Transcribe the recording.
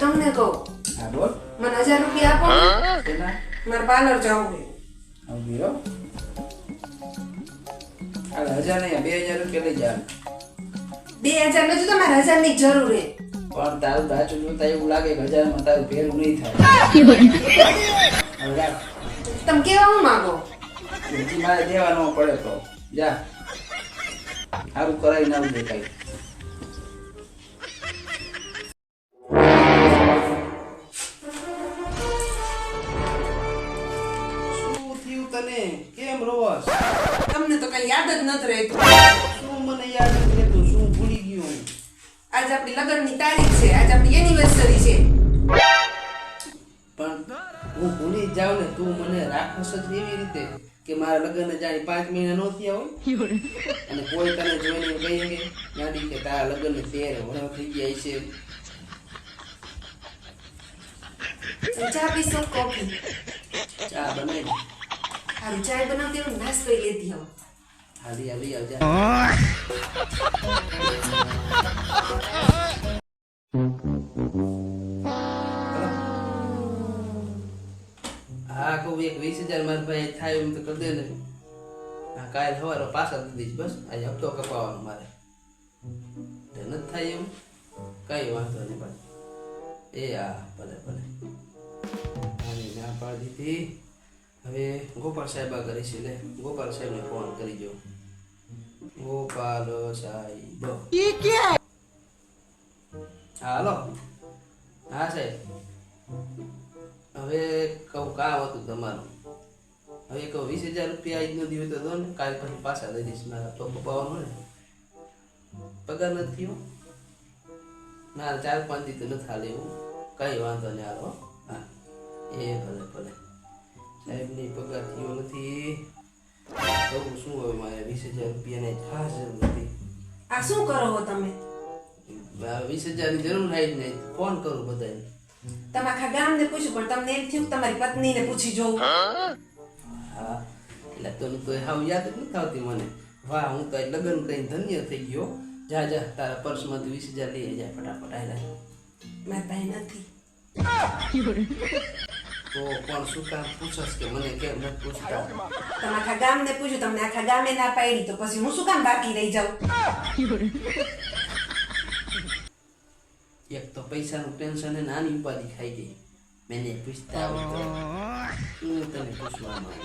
તમને કહું. હા બોલ. મને હજાર રૂપિયા આપો ને. મારે પાર્લર જવું છે. આવું ગયો હજાર નહીં બે હજાર રૂપિયા લઈ જા બે હજાર નથી તો મારે હજારની જરૂર છે. પણ તારું દાચું જોતા એવું લાગે કે હજારમાં તારું ભેરું નહીં થાય. તમે કેવા હું માંગો? મારે દેવા ન પડે તો. જા. સારું કરાવી ના દેખાય. તને? કેમ રોવસ તમને તો કઈ યાદ જ નથી રહેતું. શું મને યાદ નથી રહેતું? શું ભૂલી ગયો હું? આજ આપણી લગ્નની તારીખ છે. આજ આપણી એનિવર્સરી છે. પણ હું ભૂલી જાઉં ને તું મને રાખસ જ એવી રીતે કે મારા લગ્ન જાણી પાંચ મહિના નો થયા હોય. અને કોઈ તને જોઈને કહી કે ગાડી કે તારા લગ્ન તેર વર્ષ થઈ ગયા છે ચા પીશો કોફી. ચા બનાવી હારું ચાય બનાવતી હું નાસ્તો લેતી આવું હાલી હાલી, આવજા. હા કહું એક વીસ હજાર મારા ભાઈ થાય એમ તો કરી દે હા, કાલ સવારે પાછા દીધી બસ. આજે હપ્તો કપાવવાનો મારે. નથી થાય એમ? કઈ વાંધો નહીં એ, હા, ભલે ભલે. ના પાડી દીધી. હવે ગોપાલ સાહેબ આ કરી છે લે. ગોપાલ સાહેબને ફોન કરી જો ગોપાલ સાહેબ. હાલો. હા સાહેબ. હવે કહું કામ હતું તમારું. હવે કહું વીસ હજાર રૂપિયા આજનો દિવસ તો દો ને કાલ પછી પાછા દઈ દઈશ મારા તો પપાવાનું ને. પગાર નથી થયો? ના ચાર પાંચ દી તો નથી હાલે એવું. કઈ વાંધો નહીં હાલો હા. એ ભલે ભલે. સાહેબની પગાર થયો નથી. કહું શું હવે મારે વીસ હજાર રૂપિયાની ખાસ જરૂર નથી. આ શું કરો હો તમે? વીસ હજારની જરૂર થાય જ નહીં. ફોન કરું બધાને તમે આખા ગામને પૂછ્યું પણ તમને એમ થયું તમારી તમારી પત્નીને પૂછી જોઉં. હા એટલે તો તો હાવ યાદ જ નથી આવતી મને. વાહ હું તો લગ્ન કરીને ધન્ય થઈ ગયો. જા જા તારા પર્સમાંથી વીસ હજાર લઈ જાય ફટાફટ આયલા. મારી પાસે નથી. તો પણ શું કામ પૂછસ કે મને કેમ નથી પૂછતા? તમે આખા ગામને પૂછ્યું તમને આખા ગામે ના પાડી તો પછી હું શું કામ બાકી રહી જાઉં? એક તો પૈસાનું ટેન્શન ને નાની ઉપાધિ ખાઈ ગઈ. મેને પૂછતા. હું તને પૂછવા માંગુ